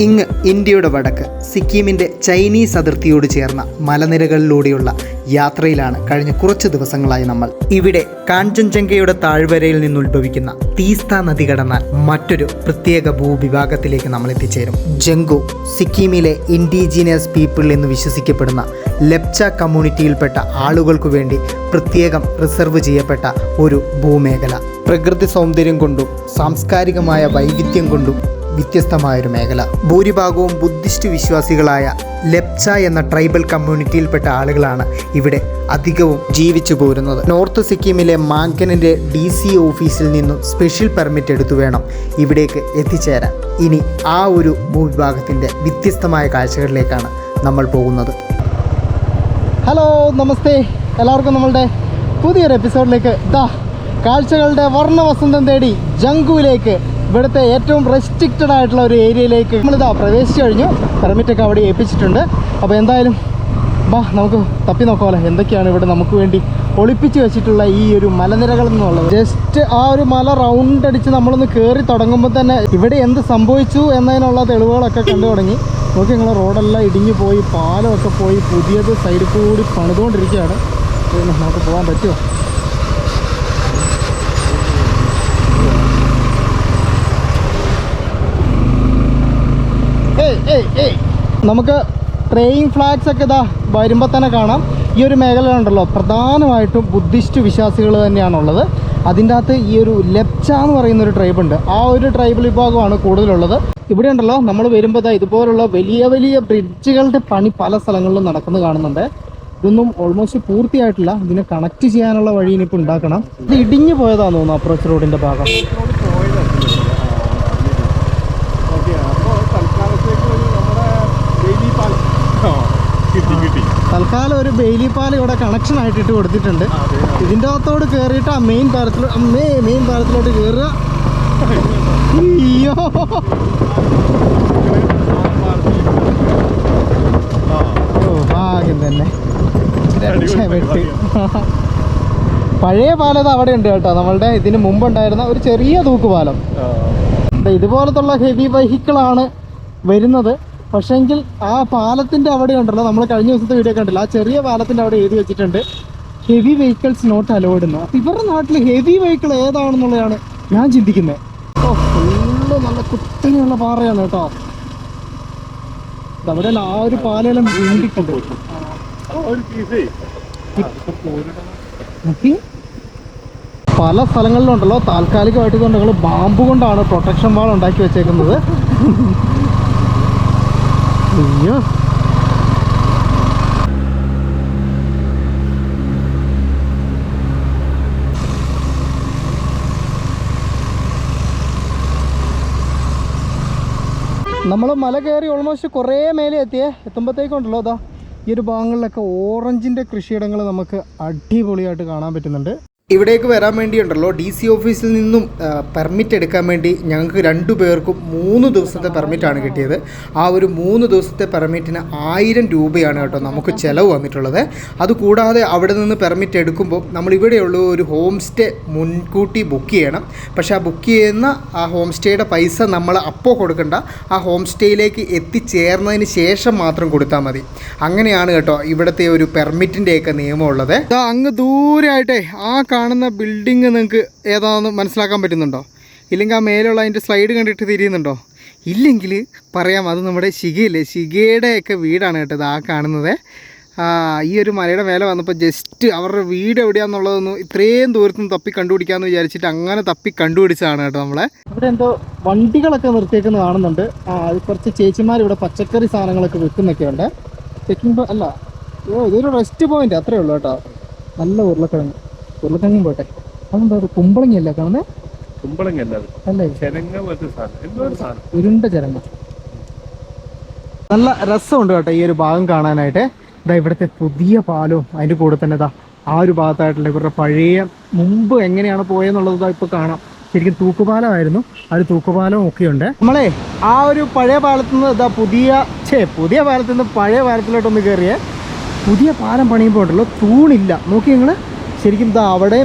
ഇങ്ങ് ഇന്ത്യയുടെ വടക്ക് സിക്കിമിന്റെ ചൈനീസ് അതിർത്തിയോട് ചേർന്ന മലനിരകളിലൂടെയുള്ള യാത്രയിലാണ് കഴിഞ്ഞ കുറച്ച് ദിവസങ്ങളായി നമ്മൾ. ഇവിടെ കാഞ്ചൻജംഗയുടെ താഴ്വരയിൽ നിന്നുത്ഭവിക്കുന്ന തീസ്ത നദി കടന്നാൽ മറ്റൊരു പ്രത്യേക ഭൂവിഭാഗത്തിലേക്ക് നമ്മൾ എത്തിച്ചേരും. ജംഗു സിക്കിമിലെ ഇൻഡിജീനിയസ് പീപ്പിൾ എന്ന് വിശ്വസിക്കപ്പെടുന്ന ലെപ്ച കമ്മ്യൂണിറ്റിയിൽപ്പെട്ട ആളുകൾക്കു വേണ്ടി പ്രത്യേകം റിസർവ് ചെയ്യപ്പെട്ട ഒരു ഭൂമേഖല. പ്രകൃതി സൗന്ദര്യം കൊണ്ടും സാംസ്കാരികമായ വൈവിധ്യം കൊണ്ടും വ്യത്യസ്തമായൊരു മേഖല. ഭൂരിഭാഗവും ബുദ്ധിസ്റ്റ് വിശ്വാസികളായ ലെപ്ച എന്ന ട്രൈബൽ കമ്മ്യൂണിറ്റിയിൽപ്പെട്ട ആളുകളാണ് ഇവിടെ അധികവും ജീവിച്ചു പോരുന്നത്. നോർത്ത് സിക്കിമിലെ മാങ്കനിന്റെ ഡി സി ഓഫീസിൽ നിന്നും സ്പെഷ്യൽ പെർമിറ്റ് എടുത്തു വേണം ഇവിടേക്ക് എത്തിച്ചേരാൻ. ഇനി ആ ഒരു ഭൂവിഭാഗത്തിന്റെ വ്യത്യസ്തമായ കാഴ്ചകളിലേക്കാണ് നമ്മൾ പോകുന്നത്. ഹലോ നമസ്തേ. എല്ലാവർക്കും നമ്മളുടെ പുതിയൊരു എപ്പിസോഡിലേക്ക് ദാ കാഴ്ചകളുടെ വർണ വസന്തം തേടി ജങ്കുവിലേക്ക് ഇവിടുത്തെ ഏറ്റവും റെസ്ട്രിക്റ്റഡ് ആയിട്ടുള്ള ഒരു ഏരിയയിലേക്ക് നമ്മളിതാ പ്രവേശിച്ചു കഴിഞ്ഞു. പെർമിറ്റൊക്കെ അവിടെ ഏൽപ്പിച്ചിട്ടുണ്ട്. അപ്പോൾ എന്തായാലും ബാ നമുക്ക് തപ്പി നോക്കാമല്ലോ എന്തൊക്കെയാണ് ഇവിടെ നമുക്ക് വേണ്ടി ഒളിപ്പിച്ച് വെച്ചിട്ടുള്ള ഈ ഒരു മലനിരകൾ എന്നുള്ളത്. ജസ്റ്റ് ആ ഒരു മല റൗണ്ട് അടിച്ച് നമ്മളൊന്ന് കയറി തുടങ്ങുമ്പോൾ തന്നെ ഇവിടെ എന്ത് സംഭവിച്ചു എന്നതിനുള്ള തെളിവുകളൊക്കെ കണ്ടു തുടങ്ങി. നോക്കി ഞങ്ങൾ റോഡെല്ലാം ഇടിഞ്ഞു പോയി പാലമൊക്കെ പോയി പുതിയത് സൈഡിൽ കൂടി പണിതുകൊണ്ടിരിക്കുകയാണ്. നമുക്ക് പോകാൻ പറ്റുമോ? നമുക്ക് ട്രെയിൻ ഫ്ലാഗ്സ് ഒക്കെ ഇതാ വരുമ്പോൾ തന്നെ കാണാം. ഈ ഒരു മേഖല ഉണ്ടല്ലോ. പ്രധാനമായിട്ടും ബുദ്ധിസ്റ്റ് വിശ്വാസികൾ തന്നെയാണുള്ളത്. അതിന്റെ അകത്ത് ഈ ഒരു ലെപ്ച എന്ന് പറയുന്ന ഒരു ട്രൈബ് ഉണ്ട്. ആ ഒരു ട്രൈബൽ വിഭാഗമാണ് കൂടുതലുള്ളത്. ഇവിടെ ഉണ്ടല്ലോ നമ്മൾ വരുമ്പോൾ ഇതുപോലുള്ള വലിയ വലിയ ബ്രിഡ്ജുകളുടെ പണി പല സ്ഥലങ്ങളിലും നടക്കുന്നത് കാണുന്നുണ്ട്. ഇതൊന്നും ഓൾമോസ്റ്റ് പൂർത്തിയായിട്ടില്ല. ഇതിനെ കണക്ട് ചെയ്യാനുള്ള വഴി ഇനിയിപ്പോൾ ഉണ്ടാക്കണം. ഇത് ഇടിഞ്ഞു പോയതാണെന്ന് തോന്നുന്നു അപ്രോച്ച് റോഡിന്റെ ഭാഗം ഓക്കെ അപ്പോൾ തൽക്കാലത്തേക്ക് ഒരു നമ്മുടെ ഡെയിലി പാലം ആ കിട്ടി കിട്ടി തൽക്കാലം ഒരു ബെയിലി പാല ഇവിടെ കണക്ഷൻ ആയിട്ട് ഇട്ട് കൊടുത്തിട്ടുണ്ട്. ഇതിന്റെ അകത്തോട് കയറിയിട്ട് ആ മെയിൻ പാലത്തിലോ മെയിൻ പാലത്തിലോട്ട് കയറുക അയ്യോ. ആ ഓ ഭാഗ്യം തന്നെ. രക്ഷപ്പെട്ടു പഴയ പാലം അവിടെ ഉണ്ട് കേട്ടോ. നമ്മളുടെ ഇതിന് മുമ്പുണ്ടായിരുന്ന ഒരു ചെറിയ തൂക്കുപാലം. ഇതുപോലത്തുള്ള ഹെവി വെഹിക്കിളാണ് വരുന്നത്. പക്ഷെങ്കിൽ ആ പാലത്തിന്റെ അവിടെ ഉണ്ടല്ലോ നമ്മൾ കഴിഞ്ഞ ദിവസത്തെ വീഡിയോ കണ്ടില്ല? ആ ചെറിയ പാലത്തിന്റെ അവിടെ എഴുതി വെച്ചിട്ടുണ്ട്. ഹെവി വെഹിക്കിൾസ് നോട്ട് അലോഡ് എന്ന്. അപ്പം ഇവരുടെ നാട്ടിൽ ഹെവി വെഹിക്കിൾ ഏതാണെന്നുള്ളതാണ് ഞാൻ ചിന്തിക്കുന്നത് ഓ ഫുള്ള് നല്ല കുത്തനെയുള്ള പാറയാണ് കേട്ടോ. അവിടെ ആ ഒരു പാലെല്ലാം വീണ്ടിട്ടുണ്ട് പല സ്ഥലങ്ങളിലും ഉണ്ടല്ലോ താൽക്കാലികമായിട്ട് കൊണ്ട് ഞങ്ങൾ ബാമ്പ് കൊണ്ടാണ് പ്രൊട്ടക്ഷൻ വാൾ ഉണ്ടാക്കി വെച്ചേക്കുന്നത്. അയ്യോ. നമ്മൾ മല കയറി ഓൾമോസ്റ്റ് കുറേ മേലെ എത്തിയേ. എത്തുമ്പോഴത്തേക്കുണ്ടല്ലോ അതാ ഈ ഒരു ഭാഗങ്ങളിലൊക്കെ ഓറഞ്ചിന്റെ കൃഷിയിടങ്ങൾ നമുക്ക് അടിപൊളിയായിട്ട് കാണാൻ പറ്റുന്നുണ്ട്. ഇവിടേക്ക് വരാൻ വേണ്ടിയുണ്ടല്ലോ ഡി സി ഓഫീസിൽ നിന്നും പെർമിറ്റ് എടുക്കാൻ വേണ്ടി ഞങ്ങൾക്ക് രണ്ടു പേർക്കും മൂന്ന് ദിവസത്തെ പെർമിറ്റാണ് കിട്ടിയത്. ആ ഒരു മൂന്ന് ദിവസത്തെ പെർമിറ്റിന് ആയിരം രൂപയാണ് കേട്ടോ നമുക്ക് ചിലവ് വന്നിട്ടുള്ളത്. അതുകൂടാതെ അവിടെ നിന്ന് പെർമിറ്റ് എടുക്കുമ്പോൾ നമ്മൾ ഇവിടെയുള്ള ഒരു ഹോം സ്റ്റേ മുൻകൂട്ടി ബുക്ക് ചെയ്യണം. പക്ഷേ ആ ബുക്ക് ചെയ്യുന്ന ആ ഹോം സ്റ്റേയുടെ പൈസ നമ്മൾ അപ്പോൾ കൊടുക്കണ്ട. ആ ഹോം സ്റ്റേയിലേക്ക് എത്തിച്ചേർന്നതിന് ശേഷം മാത്രം കൊടുത്താൽ മതി. അങ്ങനെയാണ് കേട്ടോ ഇവിടുത്തെ ഒരു പെർമിറ്റിന്റെയൊക്കെ നിയമമുള്ളത് അങ്ങ് ദൂരമായിട്ടേ ആ കാണുന്ന ബിൽഡിങ് നിങ്ങൾക്ക് ഏതാണെന്ന് മനസ്സിലാക്കാൻ പറ്റുന്നുണ്ടോ? ഇല്ലെങ്കിൽ ആ മേലുള്ള അതിന്റെ സ്ലൈഡ് കണ്ടിട്ട് തിരിയുന്നുണ്ടോ? ഇല്ലെങ്കിൽ പറയാം അത് നമ്മുടെ ശിഖയില്ലേ ശിഖയുടെയൊക്കെ വീടാണ് കേട്ടത് ആ കാണുന്നത്. ഈ ഒരു മലയുടെ മേലെ വന്നപ്പോൾ ജസ്റ്റ് അവരുടെ വീട് എവിടെയാണെന്നുള്ളതൊന്നും ഇത്രയും ദൂരത്ത് നിന്ന് തപ്പി കണ്ടുപിടിക്കാമെന്ന് വിചാരിച്ചിട്ട് അങ്ങനെ തപ്പി കണ്ടുപിടിച്ചതാണ് കേട്ടോ നമ്മളെ. ഇവിടെ എന്തോ വണ്ടികളൊക്കെ നിർത്തിയേക്കുന്നത് കാണുന്നുണ്ട്. കുറച്ച് ചേച്ചിമാർ ഇവിടെ പച്ചക്കറി സാധനങ്ങളൊക്കെ വിൽക്കുന്നൊക്കെ ഉണ്ട് ചെക്കിംഗ് അല്ല ഓ ഇതൊരു റെസ്റ്റ് പോയിന്റ് അത്രേ ഉള്ളൂ കേട്ടോ. നല്ല ഉരുളക്കിഴങ്ങ്. ഉരുളക്കിഴങ്ങും പോട്ടെ. അതെന്താ അത് കുമ്പളങ്ങിയല്ല കാണുന്നേ? കുമ്പളങ്ങ അല്ല? ചെരങ്ങ പോലത്തെ സാധനം. എന്തോ ഒരു സാധനം. ഉരുണ്ട ചരങ്ങ. നല്ല രസമുണ്ട് കേട്ടോ ഈ ഒരു ഭാഗം കാണാനായിട്ട്. ഇതാ ഇവിടുത്തെ പുതിയ പാലവും അതിന്റെ കൂടെ തന്നെ ഇതാ ആ ഒരു ഭാഗത്തായിട്ടുള്ള ഇവരുടെ പഴയ മുമ്പ് എങ്ങനെയാണ് പോയെന്നുള്ളത് ഇപ്പോൾ കാണാം. ശരിക്കും തൂക്കുപാലമായിരുന്നു. ആ ഒരു തൂക്കുപാലവും ഒക്കെ ഉണ്ട് നമ്മളെ ആ ഒരു പഴയ പാലത്തു നിന്ന് ഇതാ പുതിയ ഛേ പുതിയ പാലത്തു നിന്ന് പഴയ പാലത്തിലോട്ടൊന്ന് കയറിയേ പുതിയ പാലം പണിയുമ്പോൾ ഉണ്ടല്ലോ തൂണില്ല. നോക്കി നിങ്ങൾ ശരിക്കും ഇതാ അവിടെ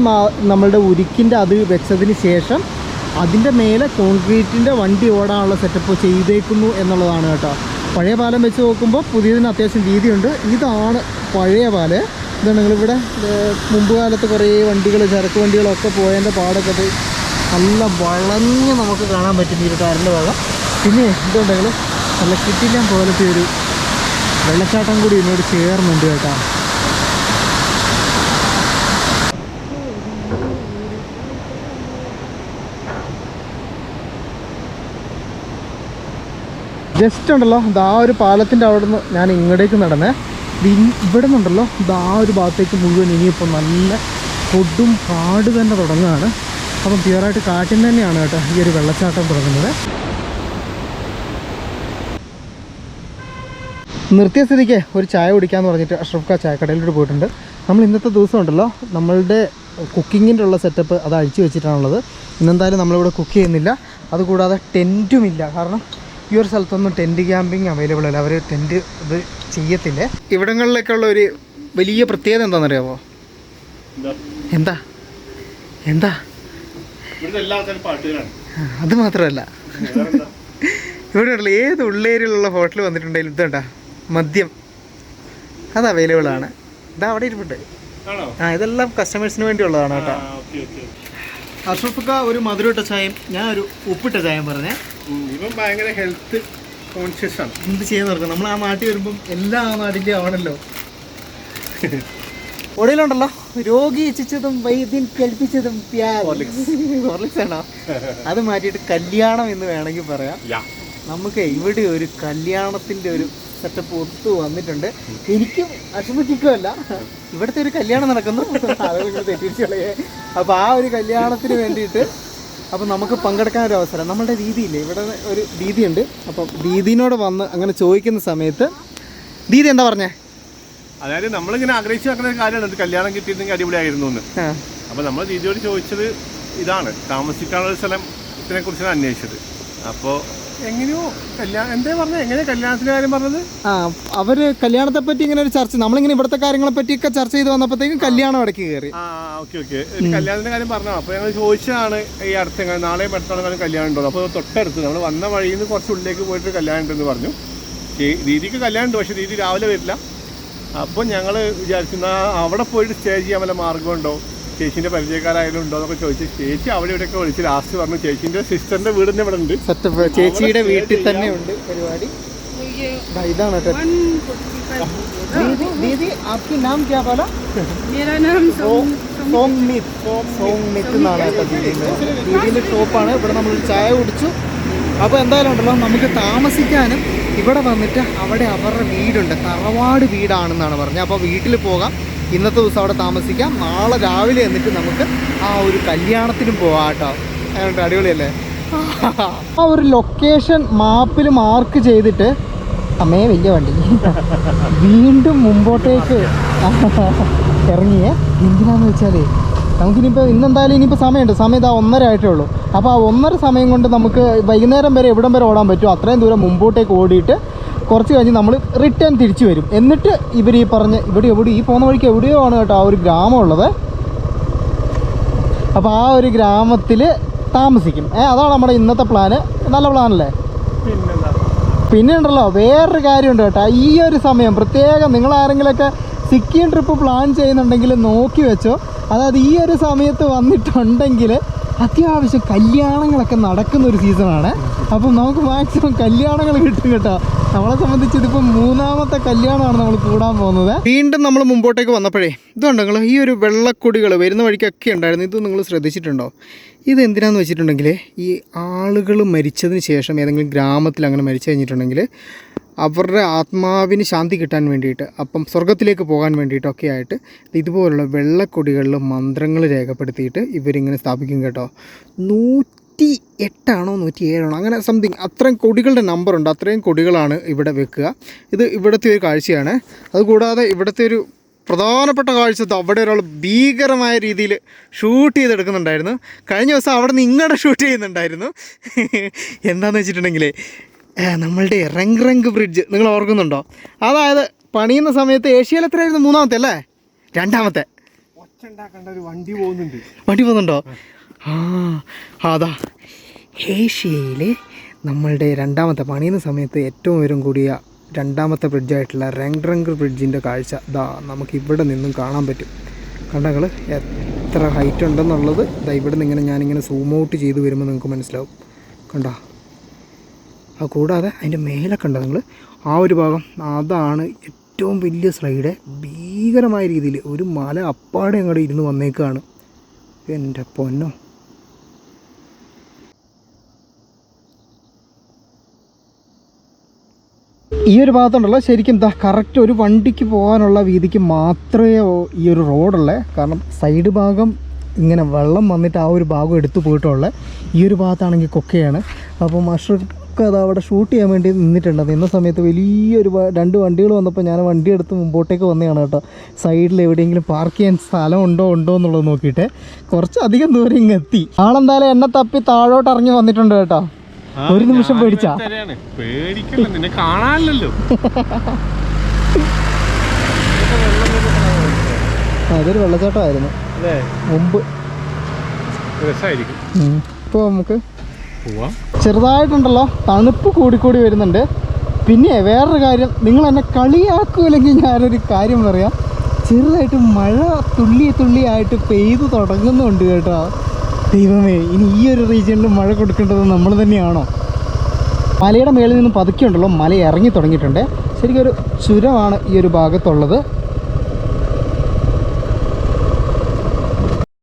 നമ്മളുടെ ഉരുക്കിന്റെ അത് വെച്ചതിന് ശേഷം അതിന്റെ മേലെ കോൺക്രീറ്റിന്റെ വണ്ടി ഓടാനുള്ള സെറ്റപ്പ് ചെയ്തേക്കുന്നു എന്നുള്ളതാണ് കേട്ടോ. പഴയ പാലം വെച്ച് നോക്കുമ്പോൾ പുതിയതിന് അത്യാവശ്യം വീതിയുണ്ട് ഇതാണ് പഴയ പാൽ. ഇതാണ് നിങ്ങളിവിടെ മുമ്പ് കാലത്ത് കുറേ വണ്ടികൾ ചരക്ക് വണ്ടികളൊക്കെ പോയതിന്റെ പാടൊക്കെ പോയി നല്ല വളഞ്ഞ് നമുക്ക് കാണാൻ പറ്റും ഈ ഒരു കാരന്റെ വെള്ളം. പിന്നെ ഇതുണ്ടെങ്കിൽ നല്ല കിട്ടില്ല പോലത്തെ ഒരു വെള്ളച്ചാട്ടം കൂടി ഇതിനോട് ചേർന്നുണ്ട് കേട്ടോ. ജസ്റ്റ് ഉണ്ടല്ലോ ദാ ഒരു പാലത്തിന്റെ അവിടെ നിന്ന് ഞാൻ ഇങ്ങോട്ടേക്ക് നടന്നേ. ഇവിടെ നിന്നുണ്ടല്ലോ ദാ ഒരു ഭാഗത്തേക്ക് മുഴുവൻ ഇനിയിപ്പോൾ നല്ല കൊടും കാട് തന്നെ തുടങ്ങുകയാണ്. അപ്പം പ്യുവറായിട്ട് കാട്ടിൽ നിന്ന് തന്നെയാണ് കേട്ടോ ഈ ഒരു വെള്ളച്ചാട്ടം തുടങ്ങുന്നത്. നിർത്തിയ സ്ഥിതിക്ക് ഒരു ചായ കുടിക്കാമെന്ന് പറഞ്ഞിട്ട് അഷ്റഫ് ഖാ ചായക്കടയിലോട്ട് പോയിട്ടുണ്ട്. നമ്മൾ ഇന്നത്തെ ദിവസം ഉണ്ടല്ലോ നമ്മളുടെ കുക്കിങ്ങിന്റെ ഉള്ള സെറ്റപ്പ് അത് അഴിച്ചു വെച്ചിട്ടാണുള്ളത്. ഇന്നെന്തായാലും നമ്മളിവിടെ കുക്ക് ചെയ്യുന്നില്ല. അതുകൂടാതെ ടെന്റും ഇല്ല. കാരണം ഈ ഒരു സ്ഥലത്തൊന്നും ടെന്റ് ക്യാമ്പിങ് അവൈലബിൾ അല്ല. അവർ ടെന്റ് ഇത് ചെയ്യത്തില്ല. ഇവിടങ്ങളിലേക്കുള്ള ഒരു വലിയ പ്രത്യേകത എന്താണെന്നറിയാമോ എന്താ? എന്താ? അത് മാത്രമല്ല? ഇവിടെ ഉണ്ടല്ലോ ഏത് ഉള്ളേരിയിലുള്ള ഹോട്ടൽ വന്നിട്ടുണ്ടെങ്കിലും ഇതുണ്ടാ മദ്യം. അത് അവൈലബിൾ ആണ്. ഇതാ അവിടെ ഇരിപ്പുണ്ട്. ആ ഇതെല്ലാം കസ്റ്റമേഴ്സിന് വേണ്ടിയുള്ളതാണ് കേട്ടോ. അഷ്റഫക്ക ഒരു മധുരമിട്ട ചായയും ഞാൻ ഒരു ഉപ്പിട്ട ചായയും പറഞ്ഞേ. ഇവൻ ഭയങ്കര ഹെൽത്ത് കോൺഷ്യസ് ആണ്. എന്ത് ചെയ്യാൻ നടക്കും? നമ്മൾ ആ നാട്ടിൽ വരുമ്പം എല്ലാ ആ നാട്ടിലും ആവണല്ലോ ഒടയിലുണ്ടല്ലോ രോഗി ഇച്ഛിച്ചതും വൈദ്യൻ കേൾപ്പിച്ചതും ഹോർലിക്സ്. ആണോ? അത് മാറ്റിയിട്ട് കല്യാണം എന്ന് വേണമെങ്കിൽ പറയാം. നമുക്ക് ഇവിടെ ഒരു കല്യാണത്തിന്റെ ഒരു സെറ്റപ്പ് ഒത്തു വന്നിട്ടുണ്ട്. എനിക്കും അക്ഷമയ്ക്കുമല്ല ഇവിടുത്തെ ഒരു കല്യാണം നടക്കുന്നു. ആളുകൾ തെറ്റിച്ച് കളയേ. അപ്പോൾ ആ ഒരു കല്യാണത്തിന് വേണ്ടിയിട്ട് അപ്പം നമുക്ക് പങ്കെടുക്കാൻ ഒരു അവസരം. നമ്മളുടെ രീതിയില്ലേ ഇവിടെ ഒരു ദീദിയുണ്ട് അപ്പം ദീദിനോട് വന്ന് അങ്ങനെ ചോദിക്കുന്ന സമയത്ത് ദീദി എന്താ പറഞ്ഞേ? അതായത് നമ്മളിങ്ങനെ ആഗ്രഹിച്ചു വെക്കുന്ന ഒരു കാര്യമാണ്. ഇത് കല്യാണം കിട്ടിയിരുന്നെങ്കിൽ അടിപൊളിയായിരുന്നു എന്ന്. അപ്പോൾ നമ്മൾ ദീദിയോട് ചോദിച്ചത് ഇതാണ്. താമസിക്കാനുള്ള സ്ഥലം സ്ഥലത്തിനെ കുറിച്ചാണ് അന്വേഷിച്ചത്. അപ്പോൾ എങ്ങനെയോ കല്യാണം എന്തേ പറഞ്ഞത് എങ്ങനെ കല്യാണത്തിന്റെ കാര്യം പറഞ്ഞത്? ആ അവർ കല്യാണത്തെ പറ്റി ഇങ്ങനെ ഒരു ചർച്ച നമ്മളിങ്ങനെ ഇവിടുത്തെ കാര്യങ്ങളെ പറ്റിയൊക്കെ ചർച്ച ചെയ്ത് വന്നപ്പോഴത്തേക്കും കല്യാണം ഇടയ്ക്ക് കയറി. ആ ഓക്കെ ഓക്കെ. കല്യാണത്തിന്റെ കാര്യം പറഞ്ഞോ? അപ്പോൾ ഞങ്ങൾ ചോദിച്ചതാണ് ഈ അടുത്ത് നാളെ പെട്ടെന്ന് കല്യാണം ഉണ്ടോ അപ്പോൾ തൊട്ടടുത്ത് നമ്മൾ വന്ന വഴിയിൽ നിന്ന് കുറച്ച് ഉള്ളിലേക്ക് പോയിട്ട് കല്യാണം ഉണ്ടെന്ന് പറഞ്ഞു. ദീദിക്ക് കല്യാണം ഉണ്ട് പക്ഷേ ദീദി രാവിലെ വരില്ല. അപ്പോൾ ഞങ്ങൾ വിചാരിച്ചു അവിടെ പോയിട്ട് സ്റ്റേ ചെയ്യാൻ വല്ല മാർഗമുണ്ടോ ചേച്ചീൻ്റെ പരിചയക്കാരായാലും ഉണ്ടോ എന്നൊക്കെ ചോദിച്ചു ചേച്ചി അവിടെ ഇവിടെയൊക്കെ വിളിച്ച് ലാസ്റ്റ് പറഞ്ഞു ചേച്ചീൻ്റെ സിസ്റ്ററിൻ്റെ വീടിൻ്റെ ഇവിടെ ഉണ്ട് സെറ്റപ്പ് ചേച്ചിയുടെ വീട്ടിൽ തന്നെ ഉണ്ട് പരിപാടി ദാ ഇതാണ് കേട്ടോ दीदी दीदी आपकी नाम क्या बोला मेरा नाम सोम സോങ് മിത്ത് സോങ് മിത്ത് എന്നാണ് കേട്ടോ ദീദിൻ്റെ ദീദിൻ്റെ ഷോപ്പാണ് ഇവിടെ നമ്മളൊരു ചായ കുടിച്ചു അപ്പോൾ എന്തായാലും ഉണ്ടല്ലോ നമുക്ക് താമസിക്കാനും ഇവിടെ വന്നിട്ട് അവിടെ അവരുടെ വീടുണ്ട് തറവാട് വീടാണെന്നാണ് പറഞ്ഞത് അപ്പോൾ വീട്ടിൽ പോകാം ഇന്നത്തെ ദിവസം അവിടെ താമസിക്കാം. നാളെ രാവിലെ എന്നിട്ട് നമുക്ക് ആ ഒരു കല്യാണത്തിനും പോവാം കേട്ടോ. അതുകൊണ്ട് അടിപൊളിയല്ലേ? ആ ഒരു ലൊക്കേഷൻ മാപ്പിൽ മാർക്ക് ചെയ്തിട്ട് അമ്മയെ വലിയ വണ്ടി. വീണ്ടും മുമ്പോട്ടേക്ക് ഇറങ്ങിയേ. എന്തിനാന്ന് വെച്ചാലേ നമുക്കിനിപ്പോൾ ഇന്നെന്തായാലും ഇനിയിപ്പോൾ സമയമുണ്ട്. സമയം ഇതാ ഒന്നര ആയിട്ടേ ഉള്ളൂ. അപ്പോൾ ആ ഒന്നര സമയം കൊണ്ട് നമുക്ക് വൈകുന്നേരം വരെ എവിടം വരെ ഓടാൻ പറ്റും അത്രയും ദൂരം മുമ്പോട്ടേക്ക് ഓടിയിട്ട് കുറച്ച് കഴിഞ്ഞ് നമ്മൾ റിട്ടേൺ തിരിച്ചു വരും. എന്നിട്ട് ഇവർ ഈ പറഞ്ഞ് ഇവിടെ എവിടെ ഈ പോകുന്ന വഴിക്ക് എവിടെയോ ആണ് കേട്ടോ ആ ഒരു ഗ്രാമം ഉള്ളത്. അപ്പോൾ ആ ഒരു ഗ്രാമത്തിൽ താമസിക്കും. ഏ അതാണ് നമ്മുടെ ഇന്നത്തെ പ്ലാന് നല്ല പ്ലാനല്ലേ പിന്നെ ഉണ്ടല്ലോ വേറൊരു കാര്യമുണ്ട് കേട്ടോ. ഈ ഒരു സമയം പ്രത്യേകം നിങ്ങൾ ആരെങ്കിലുമൊക്കെ സിക്കിം ട്രിപ്പ് പ്ലാൻ ചെയ്യുന്നുണ്ടെങ്കിൽ നോക്കി വെച്ചോ. അതായത് ഈ ഒരു സമയത്ത് വന്നിട്ടുണ്ടെങ്കിൽ അത്യാവശ്യം കല്യാണങ്ങളൊക്കെ നടക്കുന്ന ഒരു സീസണാണ്. അപ്പം നമുക്ക് മാക്സിമം കല്യാണങ്ങൾ കിട്ടും കേട്ടോ. നമ്മളെ സംബന്ധിച്ച് ഇതിപ്പോൾ മൂന്നാമത്തെ കല്യാണമാണ് നമ്മൾ കൂടാൻ പോകുന്നത്. വീണ്ടും നമ്മൾ മുമ്പോട്ടേക്ക് വന്നപ്പോഴേ ഇതുണ്ട് നിങ്ങൾ ഈ ഒരു വെള്ളക്കൊടികൾ വരുന്ന വഴിക്കൊക്കെ ഉണ്ടായിരുന്നു. ഇത് നിങ്ങൾ ശ്രദ്ധിച്ചിട്ടുണ്ടോ? ഇത് എന്തിനാന്ന് വെച്ചിട്ടുണ്ടെങ്കിൽ ഈ ആളുകൾ മരിച്ചതിന് ശേഷം ഏതെങ്കിലും ഗ്രാമത്തിൽ അങ്ങനെ മരിച്ചു കഴിഞ്ഞിട്ടുണ്ടെങ്കിൽ അവരുടെ ആത്മാവിന് ശാന്തി കിട്ടാൻ വേണ്ടിയിട്ട് അപ്പം സ്വർഗത്തിലേക്ക് പോകാൻ വേണ്ടിയിട്ടൊക്കെ ആയിട്ട് ഇതുപോലുള്ള വെള്ളക്കൊടികളിൽ മന്ത്രങ്ങൾ രേഖപ്പെടുത്തിയിട്ട് ഇവരിങ്ങനെ സ്ഥാപിക്കും കേട്ടോ. നൂറ്റി എട്ടാണോ? നൂറ്റി ഏഴാണോ? അങ്ങനെ സംതിങ് അത്രയും കൊടികളുടെ നമ്പറുണ്ട് അത്രയും കൊടികളാണ് ഇവിടെ വെക്കുക. ഇത് ഇവിടുത്തെ ഒരു കാഴ്ചയാണ്. അതുകൂടാതെ ഇവിടുത്തെ ഒരു പ്രധാനപ്പെട്ട കാഴ്ച അവിടെ ഒരാൾ ഭീകരമായ രീതിയിൽ ഷൂട്ട് ചെയ്തെടുക്കുന്നുണ്ടായിരുന്നു. കഴിഞ്ഞ ദിവസം അവിടെ നിന്ന് ഇങ്ങോട്ട് ഷൂട്ട് ചെയ്യുന്നുണ്ടായിരുന്നു. എന്താണെന്ന് വെച്ചിട്ടുണ്ടെങ്കിൽ നമ്മളുടെ റംഗ് റംഗ് ബ്രിഡ്ജ് നിങ്ങൾ ഓർക്കുന്നുണ്ടോ? അതായത് പണിയുന്ന സമയത്ത് ഏഷ്യയിൽ എത്രയായിരുന്നു? മൂന്നാമത്തെ അല്ലേ? രണ്ടാമത്തെ. വണ്ടി പോകുന്നുണ്ട്. വണ്ടി പോകുന്നുണ്ടോ? ആ അതാ. ഏഷ്യയിലെ നമ്മളുടെ രണ്ടാമത്തെ പണിയുന്ന സമയത്ത് ഏറ്റവും ഉയരം കൂടിയ രണ്ടാമത്തെ ബ്രിഡ്ജായിട്ടുള്ള റംഗ് റംഗ് ബ്രിഡ്ജിന്റെ കാഴ്ച ഇതാ നമുക്ക് ഇവിടെ നിന്നും കാണാൻ പറ്റും. കണ്ടങ്ങൾ എത്ര ഹൈറ്റ് ഉണ്ടെന്നുള്ളത്? ഇതാ ഇവിടെ നിന്ന് ഇങ്ങനെ ഞാനിങ്ങനെ സൂം ഔട്ട് ചെയ്ത് വരുമ്പോൾ നിങ്ങൾക്ക് മനസ്സിലാവും. കണ്ടോ? അത് കൂടാതെ അതിന്റെ മേലെ കണ്ട നിങ്ങൾ. ആ ഒരു ഭാഗം അതാണ് ഏറ്റവും വലിയ സ്ലൈഡ് ഭീകരമായ രീതിയിൽ ഒരു മല അപ്പാടെ അങ്ങോട്ട് ഇരുന്ന് വന്നേക്കാണ്. എന്റെ പൊന്നോ. ഈ ഒരു ഭാഗത്തുണ്ടല്ലോ ശരിക്കും എന്താ കറക്റ്റ് ഒരു വണ്ടിക്ക് പോകാനുള്ള വീതിക്ക് മാത്രമേ ഈ ഒരു റോഡുള്ളേ കാരണം സൈഡ് ഭാഗം ഇങ്ങനെ വെള്ളം വന്നിട്ട് ആ ഒരു ഭാഗം എടുത്തു പോയിട്ടുള്ളത് ഈ ഒരു ഭാഗത്താണെങ്കിൽ കൊക്കയാണ്. അപ്പോൾ മഷർക്ക് അത് അവിടെ ഷൂട്ട് ചെയ്യാൻ വേണ്ടി നിന്നിട്ടുണ്ട്. നിന്ന സമയത്ത് വലിയൊരു രണ്ട് വണ്ടികൾ വന്നപ്പോൾ ഞാൻ വണ്ടി എടുത്ത് മുമ്പോട്ടേക്ക് വന്നതാണ് കേട്ടോ. സൈഡിൽ എവിടെയെങ്കിലും പാർക്ക് ചെയ്യാൻ സ്ഥലം ഉണ്ടോ ഉണ്ടോ എന്നുള്ളത് നോക്കിയിട്ട് കുറച്ച് അധികം ദൂരം ഇങ്ങ് എത്തി. ആളെന്തായാലും എന്നെ തപ്പി താഴോട്ട് ഇറങ്ങി വന്നിട്ടുണ്ട് കേട്ടോ. ഒരു നിമിഷം പേടിച്ചാ? നിന്നെ അതൊരു വെള്ളച്ചാട്ടമായിരുന്നു. മുമ്പ്. രസമായിരിക്കും ഇപ്പോൾ നമുക്ക്. പോവാം. ചെറുതായിട്ടുണ്ടല്ലോ തണുപ്പ് കൂടിക്കൂടി വരുന്നുണ്ട്. പിന്നെ വേറൊരു കാര്യം നിങ്ങൾ എന്നെ കളിയാക്കൂലെങ്കിൽ ഞാനൊരു കാര്യം പറയാം. ചെറുതായിട്ട് മഴ തുള്ളി തുള്ളിയായിട്ട് പെയ്തു തുടങ്ങുന്നുണ്ട് കേട്ടോ. ദൈവമേ ഇനി ഈ ഒരു റീജിയനിൽ മഴ കൊടുക്കേണ്ടത് നമ്മൾ തന്നെയാണോ? മലയുടെ മേളിൽ നിന്ന് പതുക്കിയുണ്ടല്ലോ മല ഇറങ്ങി തുടങ്ങിയിട്ടുണ്ട്. ശരിക്കും ഒരു ചുരമാണ് ഈ ഒരു ഭാഗത്തുള്ളത്.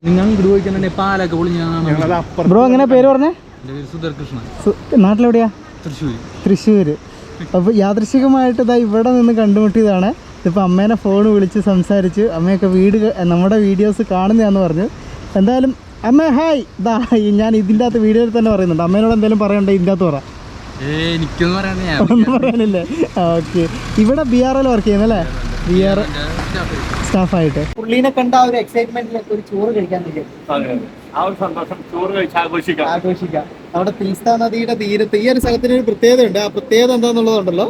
നിങ്ങൾ ബ്രോ എങ്ങനെ പേര് പറഞ്ഞേ? നാട്ടിലെവിടെയാ? തൃശ്ശൂർ തൃശ്ശൂർ അപ്പോൾ യാദൃശികമായിട്ട് ഇതാ ഇവിടെ നിന്ന് കണ്ടുമുട്ടിയതാണ്. ഇതിപ്പോ അമ്മേനെ ഫോൺ വിളിച്ച് സംസാരിച്ച് അമ്മയൊക്കെ വീട് നമ്മുടെ വീഡിയോസ് കാണുന്നതാന്ന് പറഞ്ഞു. എന്തായാലും അമ്മ ഹായ് ഇതാ ഞാൻ ഇതിന്റെ അകത്ത് വീഡിയോയിൽ തന്നെ പറയുന്നുണ്ട്. അമ്മേനോട് എന്തെങ്കിലും പറയണ്ടേ ഇതിന്റെ അകത്ത് പറ. ഏ ഞാൻ ഒന്നും പറയാനില്ലേ. ഓക്കെ ഇവിടെ ബി ആർ എൽ വർക്ക് ചെയ്യുന്നല്ലേ ബി ആർ സ്റ്റാഫായിട്ട് പുള്ളീനെ കണ്ട ആ ഒരു എക്സൈറ്റ്മെന്റിലൊക്കെ ഒരു ചോറ് കഴിക്കാൻ നിൽക്കും ആ ഒരു സന്തോഷം ചോറ് കഴിച്ച് ആഘോഷിക്കാം. ആഘോഷിക്കാം. നമ്മുടെ തീസ്ത നദിയുടെ തീരത്ത് ഈ ഒരു സ്ഥലത്തിന് ഒരു പ്രത്യേകത ഉണ്ട് ആ പ്രത്യേകത എന്താന്നുള്ളതുണ്ടല്ലോ.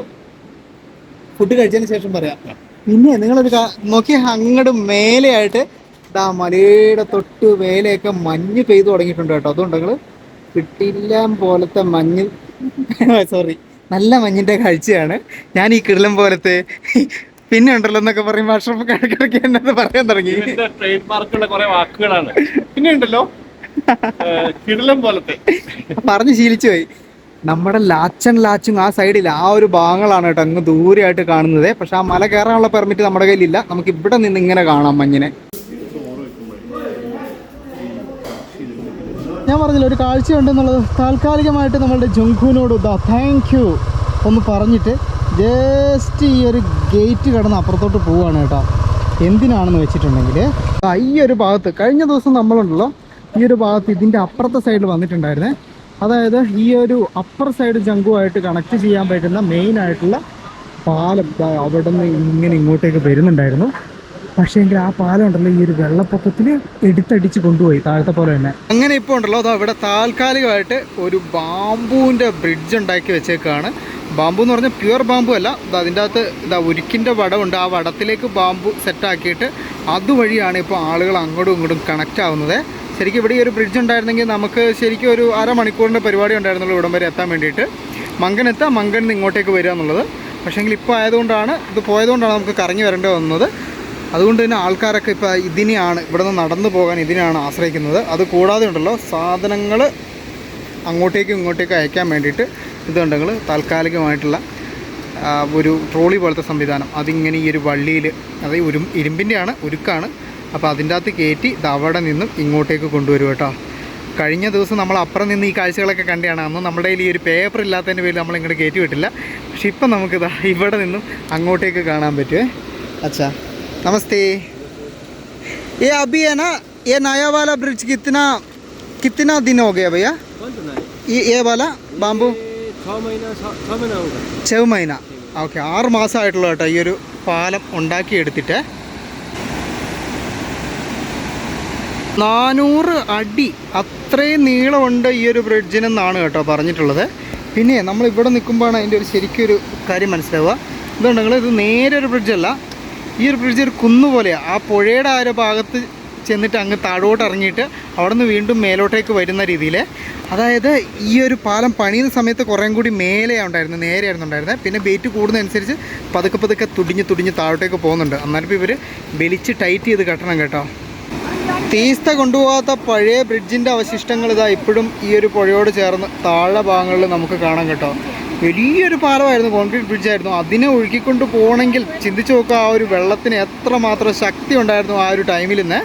ഫുഡ് കഴിച്ചതിന് ശേഷം പറയാം. പിന്നെ നിങ്ങളൊരു നോക്കി അങ്ങോട്ട് മേലെയായിട്ട് ഇതാ മലയുടെ തൊട്ട് വേലയൊക്കെ മഞ്ഞ് പെയ്തു തുടങ്ങിയിട്ടുണ്ട് കേട്ടോ. അതുകൊണ്ട് നിങ്ങൾ കിട്ടില്ല പോലത്തെ മഞ്ഞ്. സോറി നല്ല മഞ്ഞിന്റെ കാഴ്ചയാണ്. ഞാൻ ഈ കിടലം പോലത്തെ പിന്നെ ഉണ്ടല്ലോ എന്നൊക്കെ പറയുമ്പോൾ അഷ്റഫ് കിടക്കിടക്ക് എന്നത് പറയാൻ തുടങ്ങി. ട്രേഡ് മാർക്കുള്ള കുറെ വാക്കുകളാണ്. പിന്നെ ഉണ്ടല്ലോ കിടലം പോലത്തെ. പറഞ്ഞ് ശീലിച്ചു പോയി. നമ്മുടെ ലാച്ചൻ ലാച്ചും ആ സൈഡിൽ ആ ഒരു ഭാഗങ്ങളാണ് കേട്ടോ അങ്ങ് ദൂരെയായിട്ട് കാണുന്നത്. പക്ഷെ ആ മല കയറാനുള്ള പെർമിറ്റ് നമ്മുടെ കയ്യിലില്ല. നമുക്ക് ഇവിടെ നിന്ന് ഇങ്ങനെ കാണാം മഞ്ഞിനെ. ഞാൻ പറഞ്ഞില്ല ഒരു കാഴ്ചയുണ്ടെന്നുള്ളത് താൽക്കാലികമായിട്ട് നമ്മളുടെ ജംഖുവിനോട് ഇതാ താങ്ക് യു ഒന്ന് പറഞ്ഞിട്ട് ജസ്റ്റ് ഈ ഒരു ഗേറ്റ് കടന്ന് അപ്പുറത്തോട്ട് പോവുകയാണ് കേട്ടോ. എന്തിനാണെന്ന് വെച്ചിട്ടുണ്ടെങ്കിൽ ഈ ഒരു ഭാഗത്ത് കഴിഞ്ഞ ദിവസം നമ്മളുണ്ടല്ലോ ഈ ഒരു ഭാഗത്ത് ഇതിന്റെ അപ്പുറത്തെ സൈഡിൽ വന്നിട്ടുണ്ടായിരുന്നേ. അതായത് ഈ ഒരു അപ്പർ സൈഡ് ജങ്കുമായിട്ട് കണക്ട് ചെയ്യാൻ പറ്റുന്ന മെയിൻ ആയിട്ടുള്ള പാലം അവിടെ നിന്ന് ഇങ്ങനെ ഇങ്ങോട്ടേക്ക് വരുന്നുണ്ടായിരുന്നു. പക്ഷേ എങ്കിൽ ആ പാലം ഉണ്ടല്ലോ ഈ ഒരു വെള്ളപ്പൊക്കത്തിൽ എടുത്തടിച്ച് കൊണ്ടുപോയി താഴത്തെ പോലെ തന്നെ. അങ്ങനെ ഇപ്പോൾ ഉണ്ടല്ലോ അതോ ഇവിടെ താൽക്കാലികമായിട്ട് ഒരു ബാമ്പുവിന്റെ ബ്രിഡ്ജ് ഉണ്ടാക്കി വെച്ചേക്കാണ്. ബാമ്പു എന്ന് പറഞ്ഞാൽ പ്യുവർ ബാമ്പു അല്ല. അതിന്റെ അകത്ത് ഇതാ ഉരുക്കിന്റെ വടമുണ്ട് ആ വടത്തിലേക്ക് ബാമ്പു സെറ്റാക്കിയിട്ട് അതുവഴിയാണ് ഇപ്പോൾ ആളുകൾ അങ്ങോട്ടും ഇങ്ങോട്ടും കണക്റ്റ് ആവുന്നത്. ശരിക്കും ഇവിടെ ഈ ഒരു ബ്രിഡ്ജ് ഉണ്ടായിരുന്നെങ്കിൽ നമുക്ക് ശരിക്കും ഒരു അരമണിക്കൂറിന്റെ പരിപാടി ഉണ്ടായിരുന്നുള്ളൂ ഇവിടം വരെ എത്താൻ വേണ്ടിയിട്ട്. മങ്കനെത്താം നിന്ന് ഇങ്ങോട്ടേക്ക് വരിക എന്നുള്ളത്. പക്ഷേങ്കിൽ ഇപ്പോൾ ആയതുകൊണ്ടാണ് ഇത് പോയതുകൊണ്ടാണ് നമുക്ക് കറങ്ങി വരേണ്ടി വന്നത്. അതുകൊണ്ട് തന്നെ ആൾക്കാരൊക്കെ ഇപ്പോൾ ഇതിനെയാണ് ഇവിടെ നിന്ന് നടന്നു പോകാൻ ഇതിനെയാണ് ആശ്രയിക്കുന്നത്. അത് കൂടാതെ ഉണ്ടല്ലോ സാധനങ്ങൾ അങ്ങോട്ടേക്കും ഇങ്ങോട്ടേക്കും അയക്കാൻ വേണ്ടിയിട്ട് ഇതുണ്ടെങ്കിൽ താൽക്കാലികമായിട്ടുള്ള ഒരു ട്രോളി പോലത്തെ സംവിധാനം. അതിങ്ങനെ ഈ ഒരു വള്ളിയിൽ അതായത് ഒരു ഇരുമ്പിന്റെയാണ് ഉരുക്കാണ്. അപ്പോൾ അതിന്റെ അകത്ത് കയറ്റി അവിടെ നിന്നും ഇങ്ങോട്ടേക്ക് കൊണ്ടുവരും കേട്ടോ. കഴിഞ്ഞ ദിവസം നമ്മൾ അപ്പുറം നിന്ന് ഈ കാഴ്ചകളൊക്കെ കണ്ടാണ് അന്ന് നമ്മുടെ കയ്യിൽ ഈ ഒരു പേപ്പർ ഇല്ലാത്തതിന്റെ പേരിൽ നമ്മൾ കയറ്റി വിട്ടില്ല. പക്ഷെ ഇപ്പം നമുക്കിതാ ഇവിടെ നിന്നും അങ്ങോട്ടേക്ക് കാണാൻ പറ്റുമേ അച്ഛാ നമസ്തേ. ഏ അബി ഏ നയാവാല ബ്രിഡ്ജ് കിത്തിന കിത്തിന ദിനോ ഹോ ഗയ ഭയ്യ ഈ ഏ വാല ബാമ്പു? वाला ബാമ്പു ചെവ് മൈന ഓക്കെ ആറ് മാസമായിട്ടുള്ള കേട്ടോ ഈ ഒരു പാലം ഉണ്ടാക്കിയെടുത്തിട്ട്. നാനൂറ് അടി അത്രയും നീളമുണ്ട് ഈ ഒരു ബ്രിഡ്ജിനെന്നാണ് കേട്ടോ പറഞ്ഞിട്ടുള്ളത്. പിന്നെ നമ്മൾ ഇവിടെ നിൽക്കുമ്പോഴാണ് അതിന്റെ ഒരു ശരിക്കും ഒരു കാര്യം മനസ്സിലാവുക. ഇതുണ്ടെങ്കിൽ ഇത് നേരെ ഒരു ബ്രിഡ്ജല്ല ഈ ഒരു ബ്രിഡ്ജ് ഒരു കുന്നു പോലെയാണ് ആ പുഴയുടെ ആ ഒരു ഭാഗത്ത് ചെന്നിട്ട് അങ്ങ് താഴോട്ട് ഇറങ്ങിയിട്ട് അവിടെ നിന്ന് വീണ്ടും മേലോട്ടേക്ക് വരുന്ന രീതിയിൽ. അതായത് ഈ ഒരു പാലം പണിയുന്ന സമയത്ത് കുറേം കൂടി മേലെയാണ് ഉണ്ടായിരുന്നത് നേരെയായിരുന്നു ഉണ്ടായിരുന്നത് പിന്നെ വെയിറ്റ് കൂടുന്നതനുസരിച്ച് പതുക്കെ പതുക്കെ തുടിഞ്ഞ് തുടിഞ്ഞ് താഴോട്ടേക്ക് പോകുന്നുണ്ട്. അന്നേരം ഇവർ വലിച്ച് ടൈറ്റ് ചെയ്ത് കെട്ടണം കേട്ടോ. തീസ്ത കൊണ്ടുപോകാത്ത പഴയ ബ്രിഡ്ജിന്റെ അവശിഷ്ടങ്ങൾ ഇതാ ഇപ്പോഴും ഈ ഒരു പുഴയോട് ചേർന്ന് താഴെ ഭാഗങ്ങളിൽ നമുക്ക് കാണാം കേട്ടോ. വലിയൊരു പാലമായിരുന്നു കോൺക്രീറ്റ് ബ്രിഡ്ജായിരുന്നു. അതിനെ ഒഴുക്കിക്കൊണ്ട് പോകണമെങ്കിൽ ചിന്തിച്ചു നോക്കുക ആ ഒരു വെള്ളത്തിന് എത്രമാത്രം ശക്തി ഉണ്ടായിരുന്നു ആ ഒരു ടൈമിൽ നിന്ന്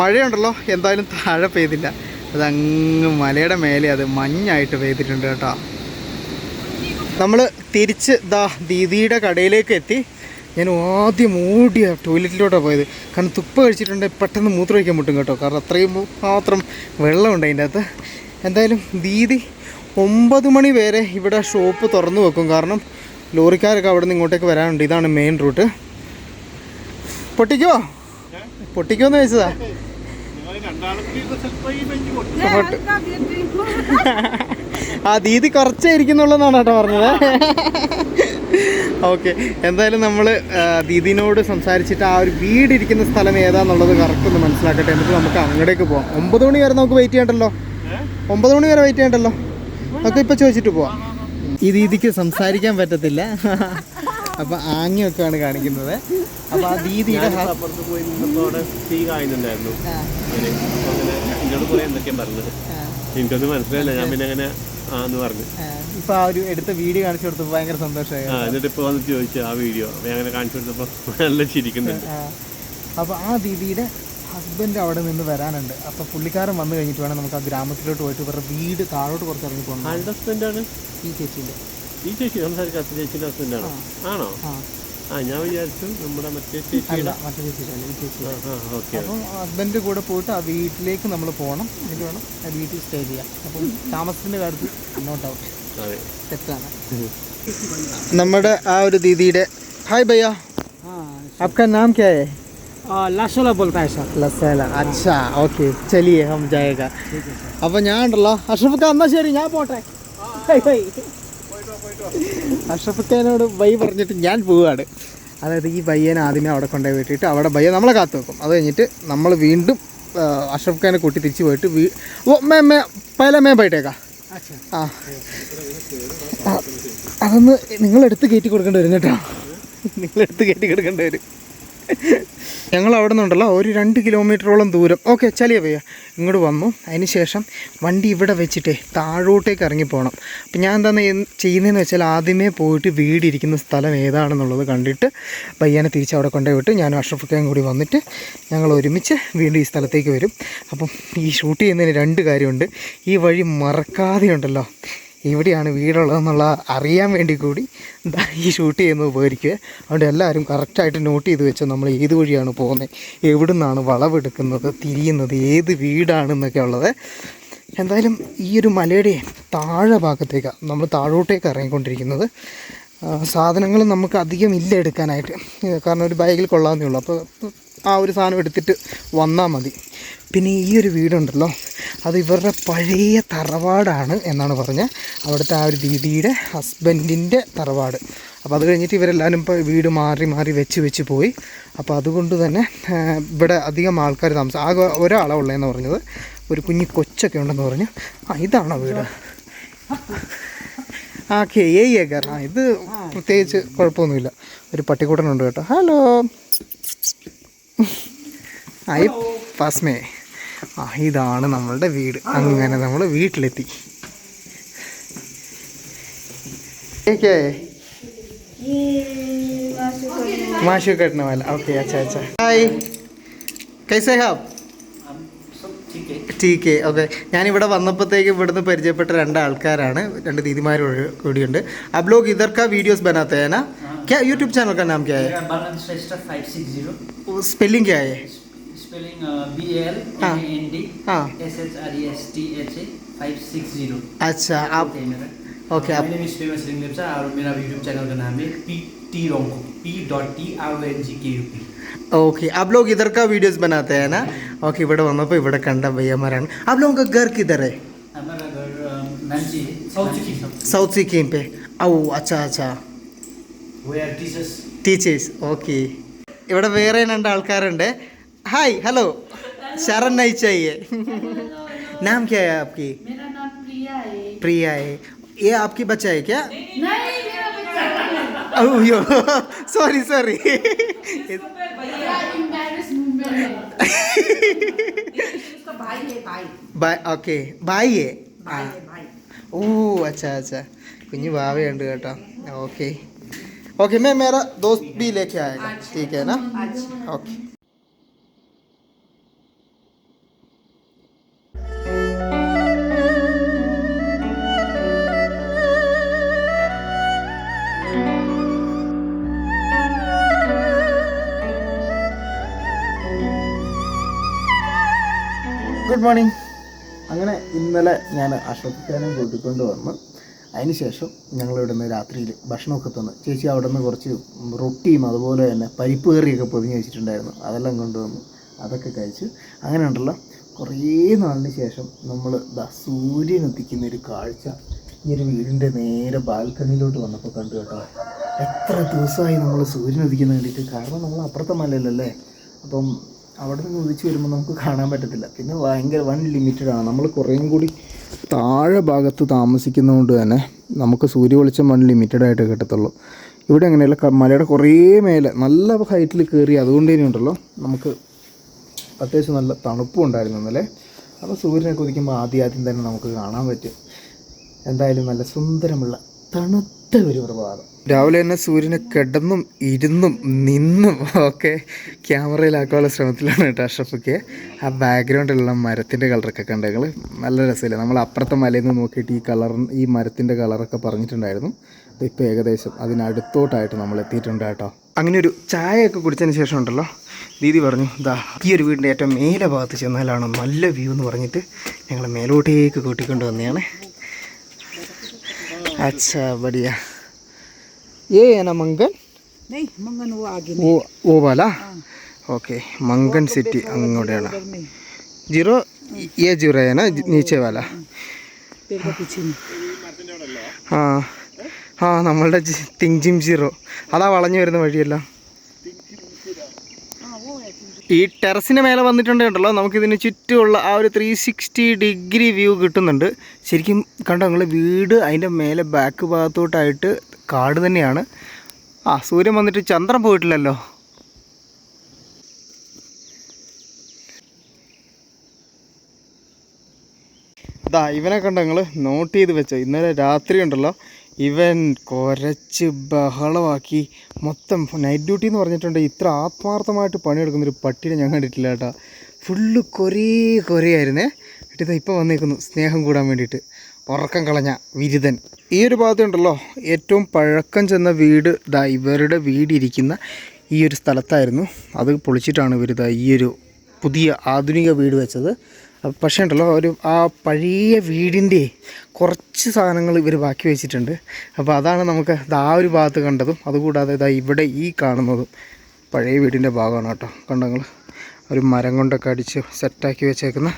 മഴയുണ്ടല്ലോ എന്തായാലും താഴെ പെയ്തില്ല. അതങ്ങ് മലയുടെ മേലെ അത് മഞ്ഞായിട്ട് പെയ്തിട്ടുണ്ട് കേട്ടോ. നമ്മൾ തിരിച്ച് ദാ ദീദിയുടെ കടയിലേക്ക് എത്തി. ഞാൻ ആദ്യം ഓടിയ ടോയ്ലറ്റിലോട്ടാണ് പോയത്. കാരണം തുപ്പ കഴിച്ചിട്ടുണ്ട് പെട്ടെന്ന് മൂത്രം വയ്ക്കാൻ മുട്ടും കേട്ടോ. കാരണം അത്രയും മാത്രം വെള്ളമുണ്ട് അതിന്റെ അകത്ത്. എന്തായാലും ദീദി ഒമ്പത് മണി വരെ ഇവിടെ ഷോപ്പ് തുറന്നു വെക്കും. കാരണം ലോറിക്കാരൊക്കെ അവിടെ നിന്ന് ഇങ്ങോട്ടേക്ക് വരാനുണ്ട്. ഇതാണ് മെയിൻ റൂട്ട്. പൊട്ടിക്കോ പൊട്ടിക്കോ എന്ന് ചോദിച്ചതാ. ആ ദീദി കുറച്ചേ ഇരിക്കുന്നുള്ളതാണ് കേട്ടോ പറഞ്ഞത്. ഓക്കെ എന്തായാലും നമ്മൾ ദീദിനോട് സംസാരിച്ചിട്ട് ആ ഒരു വീട് ഇരിക്കുന്ന സ്ഥലം ഏതാന്നുള്ളത് കറക്റ്റ് ഒന്ന് മനസ്സിലാക്കട്ടെ. എന്നിട്ട് നമുക്ക് അങ്ങോട്ടേക്ക് പോവാം. ഒമ്പത് മണി വരെ നമുക്ക് വെയിറ്റ് ചെയ്യണ്ടല്ലോ? ഒമ്പത് മണി വരെ വെയിറ്റ് ചെയ്യണ്ടല്ലോ? നമുക്ക് ഇപ്പോൾ ചോദിച്ചിട്ട് പോവാം. ഈ ദീദിക്ക് സംസാരിക്കാൻ പറ്റത്തില്ല. അപ്പം ആംഗ്യമൊക്കെയാണ് കാണിക്കുന്നത്. അപ്പോൾ ആ ദീദിയുടെ അപ്പുറത്ത് പോയി നിന്നപ്പോടെ തീ കായുന്നുണ്ടായിരുന്നു. അങ്ങനെ അപ്പൊ അങ്ങനെ എന്നോട് കുറെ എന്തൊക്കെയാ പറഞ്ഞത്? എനിക്കൊന്നും മനസ്സിലായില്ല. ഞാൻ പിന്നെ അങ്ങനെ ആ പറഞ്ഞു. ഇപ്പൊ ആ ഒരു എടുത്ത വീഡിയോ കാണിച്ചു കൊടുത്തപ്പോ ഭയങ്കര സന്തോഷമായി. എന്നിട്ട് ഇപ്പൊ വന്ന് ചോദിച്ചു ആ വീഡിയോ? ഞാൻ അങ്ങനെ കാണിച്ചു കൊടുത്തപ്പോ നല്ല ചിരിക്കുന്നുണ്ട്. അപ്പോൾ ആ ദീദിയുടെ ഹസ്ബൻഡ് അവിടെ നിന്ന് വരാനുണ്ട്. അപ്പൊ പുള്ളിക്കാരൻ വന്നു കഴിഞ്ഞിട്ട് വേണം നമുക്ക് ആ ഗ്രാമത്തിലോട്ട് പോയിട്ട് ഇവരുടെ വീട് താഴോട്ട് കുറച്ച് ഇറങ്ങി പോകണം ഹസ്ബൻഡാണ് ഈ ചേച്ചിന്റെ ഈ ചേച്ചി സംസാരിക്കാത്ത ചേച്ചിന്റെ ഹസ്ബൻഡാണ് ആണോ? ആ ആ ഞാൻ വിചാരിച്ചു നമ്മുടെ മറ്റേ അല്ല ചേച്ചിയുടെ മറ്റേ ചേച്ചിയില്ല ഈ ചേച്ചി ആ ആ ഓക്കെ അപ്പം ഹസ്ബൻഡ് കൂടെ പോയിട്ട് ആ വീട്ടിലേക്ക് നമ്മൾ പോകണം എന്നിട്ട് വേണം ആ വീട്ടിൽ സ്റ്റേ ചെയ്യാം അപ്പം താമസത്തിൻ്റെ കാര്യത്തിൽ നോട്ട് ഔട്ട് അതെ തെറ്റാണ് നമ്മുടെ ആ ഒരു ദീദിയുടെ ഹായ് ഭയ്യ आपका नाम क्या है लासोला बोलता है सर ലസേല അച്ഛാ ഓക്കെ ചലിയേ ഹം ജായേഗ അപ്പോൾ ഞാൻ ഉണ്ടല്ലോ അഷ്റഫ് ഖാൻ എന്നാ ശരി ഞാൻ പോട്ടെ ഹേയ് ഹേയ്. അഷ്റഫ് ഖാനോട് ബൈ പറഞ്ഞിട്ട് ഞാൻ പോവുകയാണ്. അതായത് ഈ ബയ്യനെ ആദ്യമേ അവിടെ കൊണ്ടുപോയി വിട്ടിട്ട് അവിടെ ബയ്യ നമ്മളെ കാത്തു വെക്കും. അത് കഴിഞ്ഞിട്ട് നമ്മൾ വീണ്ടും അഷഫ് ഖാനെ കൂട്ടി തിരിച്ച് പോയിട്ട് വീ ഓ മേ മേ പല മേ പോയിട്ടേക്കാ. അതൊന്ന് നിങ്ങളെടുത്ത് കയറ്റി കൊടുക്കേണ്ടി വരും കേട്ടോ. നിങ്ങളെടുത്ത് കയറ്റി കൊടുക്കേണ്ടി വരും. ഞങ്ങൾ അവിടെ നിന്നുണ്ടല്ലോ ഒരു രണ്ട് കിലോമീറ്ററോളം ദൂരം. ഓക്കെ ചലിയ പയ്യ. ഇങ്ങോട്ട് വന്നു. ശേഷം വണ്ടി ഇവിടെ വെച്ചിട്ടേ താഴോട്ടേക്ക് ഇറങ്ങി പോകണം അപ്പം ഞാൻ എന്താണ് ചെയ്യുന്നതെന്ന് വെച്ചാൽ ആദ്യമേ പോയിട്ട് വീടിരിക്കുന്ന സ്ഥലം ഏതാണെന്നുള്ളത് കണ്ടിട്ട് പയ്യനെ തിരിച്ച് അവിടെ കൊണ്ടുപോയി ഞാൻ അഷ്റഫുക്കയും കൂടി വന്നിട്ട് ഞങ്ങൾ ഒരുമിച്ച് വീണ്ടും ഈ സ്ഥലത്തേക്ക് വരും. അപ്പം ഈ ഷൂട്ട് ചെയ്യുന്നതിന് രണ്ട് കാര്യമുണ്ട്. ഈ വഴി മറക്കാതെ ഉണ്ടല്ലോ എവിടെയാണ് വീടുള്ളതെന്നുള്ള അറിയാൻ വേണ്ടി കൂടി ഈ ഷൂട്ട് ചെയ്യുന്നത് ഉപകരിക്കുക. അതുകൊണ്ട് എല്ലാവരും കറക്റ്റായിട്ട് നോട്ട് ചെയ്ത് വെച്ചോ നമ്മൾ ഏത് വഴിയാണ് പോകുന്നത്? എവിടെ നിന്നാണ് വളവെടുക്കുന്നത്? തിരിയുന്നത്? ഏത് വീടാണെന്നൊക്കെ ഉള്ളത്. എന്തായാലും ഈ ഒരു മലയുടെ താഴെ ഭാഗത്തേക്ക് നമ്മൾ താഴോട്ടേക്ക് ഇറങ്ങിക്കൊണ്ടിരിക്കുന്നത്. സാധനങ്ങൾ നമുക്ക് അധികം ഇല്ല എടുക്കാനായിട്ട്. കാരണം ഒരു ബൈക്കിൽ കൊള്ളാമെന്നേ ഉള്ളൂ. അപ്പോൾ ആ ഒരു സാധനം എടുത്തിട്ട് വന്നാൽ മതി. പിന്നെ ഈ ഒരു വീടുണ്ടല്ലോ അത് ഇവരുടെ പഴയ തറവാടാണ് എന്നാണ് പറഞ്ഞത്. അവിടുത്തെ ആ ഒരു ദീദിയുടെ ഹസ്ബൻഡിന്റെ തറവാട്. അപ്പോൾ അത് കഴിഞ്ഞിട്ട് ഇവരെല്ലാവരും ഇപ്പോൾ വീട് മാറി മാറി വെച്ച് വെച്ച് പോയി. അപ്പോൾ അതുകൊണ്ട് തന്നെ ഇവിടെ അധികം ആൾക്കാർ താമസം ആകെ ഒരാളാണ് ഉള്ളതെന്ന് പറഞ്ഞത്. ഒരു കുഞ്ഞു കൊച്ചൊക്കെ ഉണ്ടെന്ന് പറഞ്ഞു. ആ ഇതാണോ വീട്? ആ കെ എ ഏക്കർ ആ ഇത് പ്രത്യേകിച്ച് കുഴപ്പമൊന്നുമില്ല. ഒരു പട്ടിക്കൂട്ടനുണ്ട് കേട്ടോ. ഹലോ. ഐ പസ്മേ. ആ ഇതാണ് നമ്മളുടെ വീട്. അങ്ങനെ നമ്മൾ വീട്ടിലെത്തി. മാഷു കെട്ടണ ഓക്കെ അച്ഛാ അച്ഛാ. ഹായ്. കൈസേ ഓക്കെ. ഞാനിവിടെ വന്നപ്പോഴത്തേക്ക് ഇവിടുന്ന് പരിചയപ്പെട്ട രണ്ട് ആൾക്കാരാണ്. രണ്ട് ദീദിമാരും കൂടിയുണ്ട് അബ് ലോഗ് ഇതർക്കാ വീഡിയോസ് ബനാത്തേനാ. क्या यूट्यूब चैनल का नाम क्या है? स्पेलिंग क्या है? Spelling B L N D S H R S T H A five six zero अच्छा आप ओके आप मेरा यूट्यूब चैनल का नाम है P T P dot T R N G K U P okay आप लोग इधर का वीडियोस बनाते हैं ना? ओके बड़ा वहाँ पे बड़ा कंडा भैया हमारा। आप लोगों का घर किधर है? हमारा घर साउथ सिक्किम। पे। ओ अच्छा अच्छा। ടീച്ചേഴ്സ് ഓക്കെ ഇവിടെ വേറെ രണ്ട് ആൾക്കാരുണ്ട് ഹായ് ഹലോ ശരൺ നയിച്ചായിയെ नाम क्या है आपकी मेरा नाम प्रिया है प्रिया है ये आपकी बच्चा है क्या नहीं मेरा बच्चा अयो सॉरी सॉरी मेरा embarrass movement है उसका भाई है भाई बाय ഓക്കെ ബായി है भाई है भाई ഓ അച്ഛാ അച്ഛാ കുഞ്ഞു ഭാവയുണ്ട് കേട്ടോ ഓക്കെ ഓക്കെ मैं मेरा दोस्त भी लेके आएगा ठीक है ना ओके ഗുഡ് മോർണിംഗ് അങ്ങനെ ഇന്നലെ ഞാൻ അശ്വത്ഥാനം കൂട്ടിക്കൊണ്ട് വന്ന് അതിനുശേഷം ഞങ്ങൾ ഇവിടുന്ന് രാത്രിയിൽ ഭക്ഷണമൊക്കെ തന്ന്. ചേച്ചി അവിടെ നിന്ന് കുറച്ച് റൊട്ടിയും അതുപോലെ തന്നെ പരിപ്പ് കറിയൊക്കെ പൊതിഞ്ഞ് വെച്ചിട്ടുണ്ടായിരുന്നു. അതെല്ലാം കൊണ്ടുവന്നു അതൊക്കെ കഴിച്ച് അങ്ങനെ ഉണ്ടല്ലോ. കുറേ നാളിന് ശേഷം നമ്മൾ ദാ സൂര്യൻ എത്തിക്കുന്ന ഒരു കാഴ്ച ഈ ഒരു വീടിന്റെ നേരെ ബാൽക്കണിയിലോട്ട് വന്നപ്പോൾ കണ്ടു കേട്ടോ. എത്ര ദിവസമായി നമ്മൾ സൂര്യൻ ഉദിക്കുന്ന വേണ്ടിയിട്ട് കാരണം നമ്മൾ അപ്പുറത്തെ മലയിലല്ലേ? അപ്പം അവിടെ നിന്ന് ഉദിച്ച് വരുമ്പോൾ നമുക്ക് കാണാൻ പറ്റത്തില്ല. പിന്നെ ഭയങ്കര വൺ ലിമിറ്റഡാണ്. നമ്മൾ കുറേയും കൂടി താഴെ ഭാഗത്ത് താമസിക്കുന്നതുകൊണ്ട് തന്നെ നമുക്ക് സൂര്യ വെളിച്ചം ലിമിറ്റഡ് ആയിട്ട് കിട്ടത്തുള്ളൂ. ഇവിടെ അങ്ങനെയല്ല മലയുടെ കുറേ മേലെ നല്ല ഹൈറ്റിൽ കയറി അതുകൊണ്ട് തന്നെ ഉണ്ടല്ലോ നമുക്ക് അത്യാവശ്യം നല്ല തണുപ്പും ഉണ്ടായിരുന്നു ഇന്നലെ. അപ്പോൾ സൂര്യനെ കുതിക്കുമ്പോൾ ആദ്യം ആദ്യം തന്നെ നമുക്ക് കാണാൻ പറ്റും. എന്തായാലും നല്ല സുന്ദരമുള്ള തണുത്ത ഒരു പ്രഭാതം. രാവിലെ തന്നെ സൂര്യനെ കിടന്നും ഇരുന്നും നിന്നും ഒക്കെ ക്യാമറയിലാക്കാനുള്ള ശ്രമത്തിലാണ് കേട്ടോ അഷ്റഫൊക്കെ ആ ബാക്ക്ഗ്രൗണ്ടിലുള്ള മരത്തിന്റെ കളറൊക്കെ കണ്ടെങ്കിൽ നല്ല രസമില്ല? നമ്മൾ അപ്പുറത്തെ മലയിൽ നിന്ന് നോക്കിയിട്ട് ഈ കളർ ഈ മരത്തിന്റെ കളറൊക്കെ പറഞ്ഞിട്ടുണ്ടായിരുന്നു. ഇപ്പോൾ ഏകദേശം അതിനടുത്തോട്ടായിട്ട് നമ്മൾ എത്തിയിട്ടുണ്ട് കേട്ടോ. അങ്ങനെ ഒരു ചായയൊക്കെ കുടിച്ചതിന് ശേഷം ഉണ്ടല്ലോ. ദീദി പറഞ്ഞു ദാ ഈ ഒരു വീടിന്റെ ഏറ്റവും മേലെ ഭാഗത്ത് ചെന്നാലാണ് നല്ല വ്യൂ എന്ന് പറഞ്ഞിട്ട് ഞങ്ങൾ മേലോട്ടേക്ക് കൂട്ടിക്കൊണ്ട് വന്നതാണ് अच्छा बढ़िया ये है ना मंगन नहीं मंगन वो आगे वो वो वाला ओके मंगन सिटी अंगोड़ेना में जीरो ये जीरो है ना नीचे वाला पेड़ के पीछे में ആ ആ നമ്മളുടെ തിങ് ജിം സീറോ അതാ വളഞ്ഞു വരുന്ന വഴിയല്ല ഈ ടെറസിന്റെ മേലെ വന്നിട്ടുണ്ടല്ലോ നമുക്കിതിന് ചുറ്റുമുള്ള ആ ഒരു ത്രീ സിക്സ്റ്റി ഡിഗ്രി വ്യൂ കിട്ടുന്നുണ്ട്. ശരിക്കും കണ്ടോ നിങ്ങൾ വീട് അതിന്റെ മേലെ ബാക്ക് ഭാഗത്തോട്ടായിട്ട് കാട് തന്നെയാണ്. ആ സൂര്യൻ വന്നിട്ട് ചന്ദ്രൻ പോയിട്ടില്ലല്ലോ. ഇതാ ഇവനെ കണ്ടോ നിങ്ങൾ നോട്ട് ചെയ്ത് വെച്ചോ. ഇന്നലെ രാത്രി ഉണ്ടല്ലോ ഇവൻ കുരച്ച് ബഹളമാക്കി. മൊത്തം നൈറ്റ് ഡ്യൂട്ടി എന്ന് പറഞ്ഞിട്ടുണ്ട്. ഇത്ര ആത്മാർത്ഥമായിട്ട് പണിയെടുക്കുന്നൊരു പട്ടിയെ ഞാൻ കണ്ടിട്ടില്ല കേട്ടോ. ഫുള്ള് കൊരേ കൊരയായിരുന്നേ എന്നിട്ട് ഇപ്പോൾ വന്നേക്കുന്നു. സ്നേഹം കൂടാൻ വേണ്ടിയിട്ട്. ഉറക്കം കളഞ്ഞ വിരുദൻ ഈ ഒരു ഭാഗത്തുണ്ടല്ലോ. ഏറ്റവും പഴക്കം ചെന്ന വീട്. ദാ ഇവരുടെ വീടിരിക്കുന്ന ഈ ഒരു സ്ഥലത്തായിരുന്നു. അത് പൊളിച്ചിട്ടാണ് ഇവർ ഈ ഒരു പുതിയ ആധുനിക വീട് വെച്ചത്. പക്ഷേ ഉണ്ടല്ലോ ഒരു ആ പഴയ വീടിന്റെ കുറച്ച് സാധനങ്ങൾ ഇവർ ബാക്കി വെച്ചിട്ടുണ്ട്. അപ്പോൾ അതാണ് നമുക്ക് ആ ഒരു ഭാഗത്ത് കണ്ടതും അതുകൂടാതെ ഇതാ ഇവിടെ ഈ കാണുന്നതും പഴയ വീടിന്റെ ഭാഗമാണ് കേട്ടോ. കണ്ടങ്ങൾ ഒരു മരം കൊണ്ടൊക്കെ അടിച്ച് സെറ്റാക്കി വെച്ചേക്കുന്ന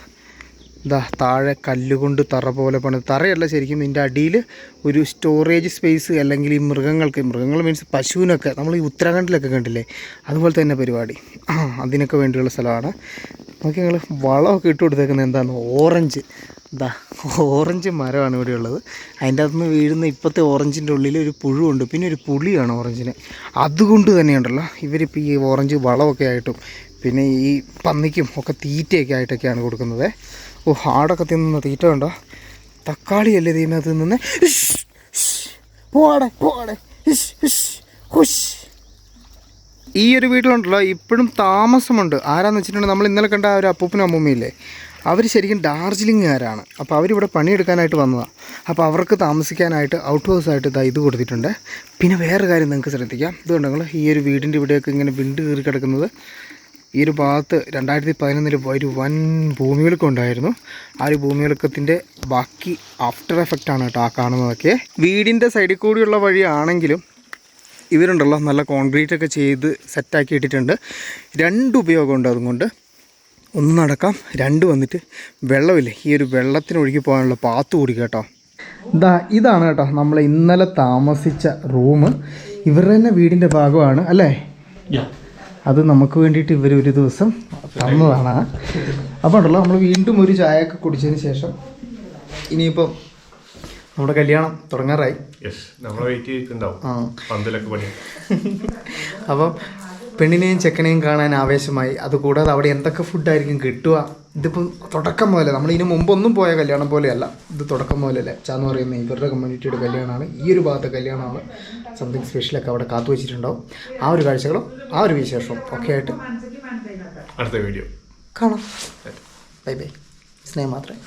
ഇതാ താഴെ കല്ലുകൊണ്ട് തറ പോലെ പണിത്. തറയല്ല ശരിക്കും ഇതിന്റെ അടിയിൽ ഒരു സ്റ്റോറേജ് സ്പേസ് അല്ലെങ്കിൽ ഈ മൃഗങ്ങൾക്ക് മൃഗങ്ങൾ മീൻസ് പശുവിനൊക്കെ നമ്മൾ ഈ ഉത്തരാഖണ്ഡിലൊക്കെ കണ്ടില്ലേ? അതുപോലെ തന്നെ പരിപാടി. അതിനൊക്കെ വേണ്ടിയുള്ള സ്ഥലമാണ്. നോക്കി ഞങ്ങൾ വളമൊക്കെ ഇട്ട് കൊടുത്തേക്കുന്നത് എന്താണ് ഓറഞ്ച്. ഇതാ ഓറഞ്ച് മരമാണ് ഇവിടെ ഉള്ളത്. അതിന്റെ അകത്ത് നിന്ന് വീഴുന്ന ഇപ്പോഴത്തെ ഓറഞ്ചിന്റെ ഉള്ളിൽ ഒരു പുഴുവുണ്ട്. പിന്നെ ഒരു പുളിയാണ് ഓറഞ്ചിന്. അതുകൊണ്ട് തന്നെയുണ്ടല്ലോ. ഇവരിപ്പോൾ ഈ ഓറഞ്ച് വളമൊക്കെ ആയിട്ടും പിന്നെ ഈ പന്നിക്കും ഒക്കെ തീറ്റയൊക്കെ ആയിട്ടൊക്കെയാണ് കൊടുക്കുന്നത്. ഓ ആടൊക്കെ തിന്നുന്ന തീറ്റ കണ്ടോ? തക്കാളിയല്ലേ ഇതിനകത്ത് നിന്ന്? പോടെ പോടെ. ഈ ഒരു വീട്ടിലുണ്ടല്ലോ ഇപ്പോഴും താമസമുണ്ട്. ആരാന്ന് വെച്ചിട്ടുണ്ടെങ്കിൽ നമ്മൾ ഇന്നലെ കണ്ട ആ ഒരു അപ്പൂപ്പനും അമ്മൂമ്മയില്ലേ? അവർ ശരിക്കും ഡാർജിലിംഗുകാരാണ്. അപ്പോൾ അവരിവിടെ പണിയെടുക്കാനായിട്ട് വന്നതാണ് അപ്പോൾ അവർക്ക് താമസിക്കാനായിട്ട് ഔട്ട് ഹൗസായിട്ട് ഇതാ ഇത് കൊടുത്തിട്ടുണ്ട്. പിന്നെ വേറെ കാര്യം നിങ്ങൾക്ക് ശ്രദ്ധിക്കാം. ഇതുകൊണ്ടെങ്കിൽ ഈ ഒരു വീടിന്റെ ഇവിടെയൊക്കെ ഇങ്ങനെ വിണ്ട് കയറി കിടക്കുന്നത്. ഈ ഒരു ഭാഗത്ത് രണ്ടായിരത്തി പതിനൊന്നിൽ ഒരു വൻ ഭൂമികുലുക്കം ഉണ്ടായിരുന്നു ആ ഒരു ഭൂമികുലുക്കത്തിന്റെ ബാക്കി ആഫ്റ്റർ എഫക്റ്റ് ആണ് കേട്ടോ ആ കാണുന്നതൊക്കെ. വീടിന്റെ സൈഡിൽ കൂടിയുള്ള വഴിയാണെങ്കിലും ഇവരുണ്ടല്ലോ നല്ല കോൺക്രീറ്റ് ഒക്കെ ചെയ്ത് സെറ്റാക്കി ഇട്ടിട്ടുണ്ട്. രണ്ട് ഉപയോഗമുണ്ട് അതുകൊണ്ട്. ഒന്ന് നടക്കാം രണ്ട് വന്നിട്ട് വെള്ളമില്ലേ? ഈ ഒരു വെള്ളത്തിന് ഒഴുകി പോകാനുള്ള പാത്ത് കൂടി കേട്ടോ. ഇതാ ഇതാണ് കേട്ടോ നമ്മൾ ഇന്നലെ താമസിച്ച റൂം ഇവരുടെ തന്നെ വീടിന്റെ ഭാഗമാണ് അല്ലേ? അത് നമുക്ക് വേണ്ടിയിട്ട് ഇവർ ഒരു ദിവസം തന്നതാണ്. അപ്പോൾ ഉണ്ടല്ലോ നമ്മൾ വീണ്ടും ഒരു ചായയൊക്കെ കുടിച്ചതിന് ശേഷം ഇനിയിപ്പം നമ്മുടെ കല്യാണം തുടങ്ങാറായി. അപ്പം പെണ്ണിനെയും ചെക്കനെയും കാണാൻ ആവേശമായി. അതുകൂടാതെ അവിടെ എന്തൊക്കെ ഫുഡായിരിക്കും കിട്ടുക? ഇതിപ്പം തുടക്കം മുതലേ നമ്മൾ ഇതിന് മുമ്പൊന്നും പോയ കല്യാണം പോലെയല്ല. ഇത് തുടക്കം മുതലല്ലേ. ചാന്ന് പറയുന്ന ഇവരുടെ കമ്മ്യൂണിറ്റിയുടെ കല്യാണമാണ്. ഈ ഒരു ഭാഗത്തെ കല്യാണമാണ് സംതിങ് സ്പെഷ്യലൊക്കെ അവിടെ കാത്തു വെച്ചിട്ടുണ്ടാവും. ആ ഒരു കാഴ്ചകളും ആ ഒരു വിശേഷവും ഒക്കെ ആയിട്ട് അടുത്ത വീഡിയോ. കാണാം. ബൈ ബൈ സ്നേഹം മാത്രമേ.